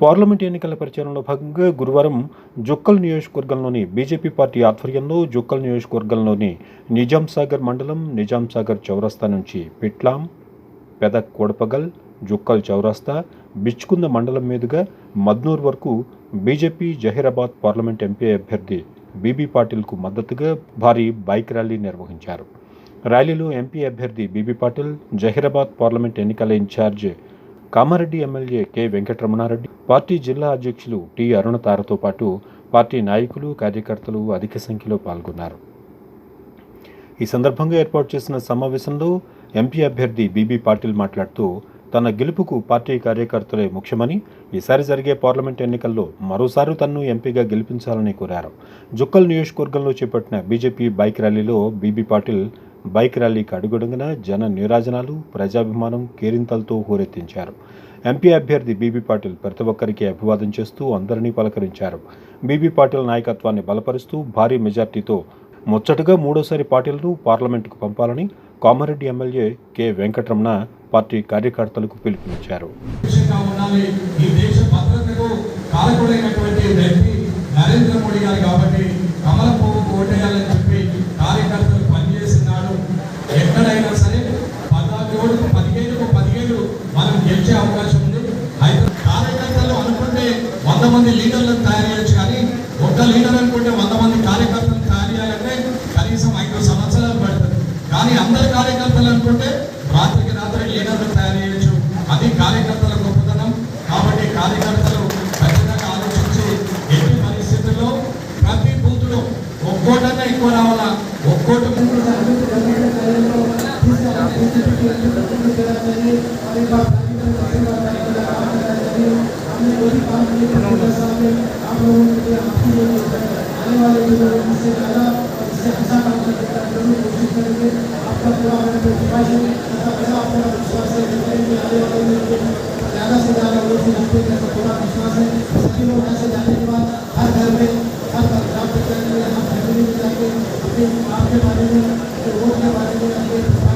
Parliament ఎన్నికల ప్రచారంలో భాగంగా గురువారం జుక్కల్ నియోజకవర్గంలోని బీజేపీ పార్టీ ఆధ్వర్యంలో జుక్కల్ నియోజకవర్గంలోని నిజాం సాగర్ మండలం నిజాం సాగర్ చౌరస్తా నుంచి పిట్లాం పెద కోడపగల్ జుక్కల్ చౌరస్తా బిచ్చుకుంద మండలం మీదుగా మద్నూర్ వరకు బీజేపీ జహీరాబాద్ పార్లమెంట్ ఎంపీ అభ్యర్థి బీబీ పాటిల్కు మద్దతుగా భారీ బైక్ ర్యాలీ నిర్వహించారు. ర్యాలీలో ఎంపీ అభ్యర్థి B B Patil Zaheerabad parliament ఎన్నికల in-charge Kamareddy MLA K Venkataramana Reddy party జిల్లా అధ్యక్షులు టి అరుణతారతో పాటు పార్టీ నాయకులు కార్యకర్తలు అధిక సంఖ్యలో పాల్గొన్నారు. ఈ సందర్భంగా ఏర్పాటు చేసిన సమావేశంలో ఎంపీ అభ్యర్థి బీబీ పాటిల్ మాట్లాడుతూ తన గెలుపుకు పార్టీ కార్యకర్తలే ముఖ్యమని ఈసారి జరిగే పార్లమెంట్ ఎన్నికల్లో మరోసారి తన్ను ఎంపీగా గెలిపించాలని కోరారు. జుక్కల్ నియోజకవర్గంలో చేపట్టిన బీజేపీ బైక్ ర్యాలీలో బీబీ పాటిల్ బైక్ ర్యాలీకి అడుగడుగున జన నీరాజనాలు ప్రజాభిమానం కేరింతలతో హోరెత్తించారు. ఎంపీ అభ్యర్థి బీబీ పాటిల్ ప్రతి ఒక్కరికి అభివాదం చేస్తూ అందరినీ పలకరించారు. బీబీ పాటిల్ నాయకత్వాన్ని బలపరుస్తూ భారీ మెజార్టీతో ముచ్చటగా మూడోసారి పాటిల్ను పార్లమెంటుకు పంపాలని Kamareddy MLA K. Venkataramana party కార్యకర్తలకు పిలుపునిచ్చారు. ఈ దేశ భద్రతకు కారకుడైనటువంటి మనం అవకాశం ఉంది. అయితే కార్యకర్తలు అనుకుంటే వంద మంది లీడర్లను తయారు చేయొచ్చు కానీ ఒక్క లీడర్ అనుకుంటే వంద మంది కార్యకర్తలను తయారు చేయాలంటే కనీసం ఐదు సంవత్సరాలు పడుతుంది. కానీ అందరు కార్యకర్తలు అనుకుంటే రాత్రికి రాత్రి లీడర్లు తయారు చేయొచ్చు. అది కార్యకర్తల గొప్పతనం. కాబట్టి కార్యకర్తలు ఖచ్చితంగా ఆలోచించి ఎన్ని పరిస్థితుల్లో ప్రతి బూత్లో ఒక్కోటన్నా ఎక్కువ రావాలా? ఒక్కోటి آنے والے دنوں میں اس سے زیادہ اور اس سے اچھا کام کر کے کرنے کی کوشش کریں گے آپ کا پورا ہمیں پرتیباش ہے ایسا پیسہ آپ کا وشواس ہے کہ آنے والے دن زیادہ سے زیادہ لوگ سے جاتے ہیں ایسا پورا وشواس ہے سبھی لوگ یہاں سے جانے کے بعد ہر گھر میں ہر گھر پہ جائیں گے ہر فیملی میں جا کے اپنے آپ کے بارے میں اپنے بارے میں اپنے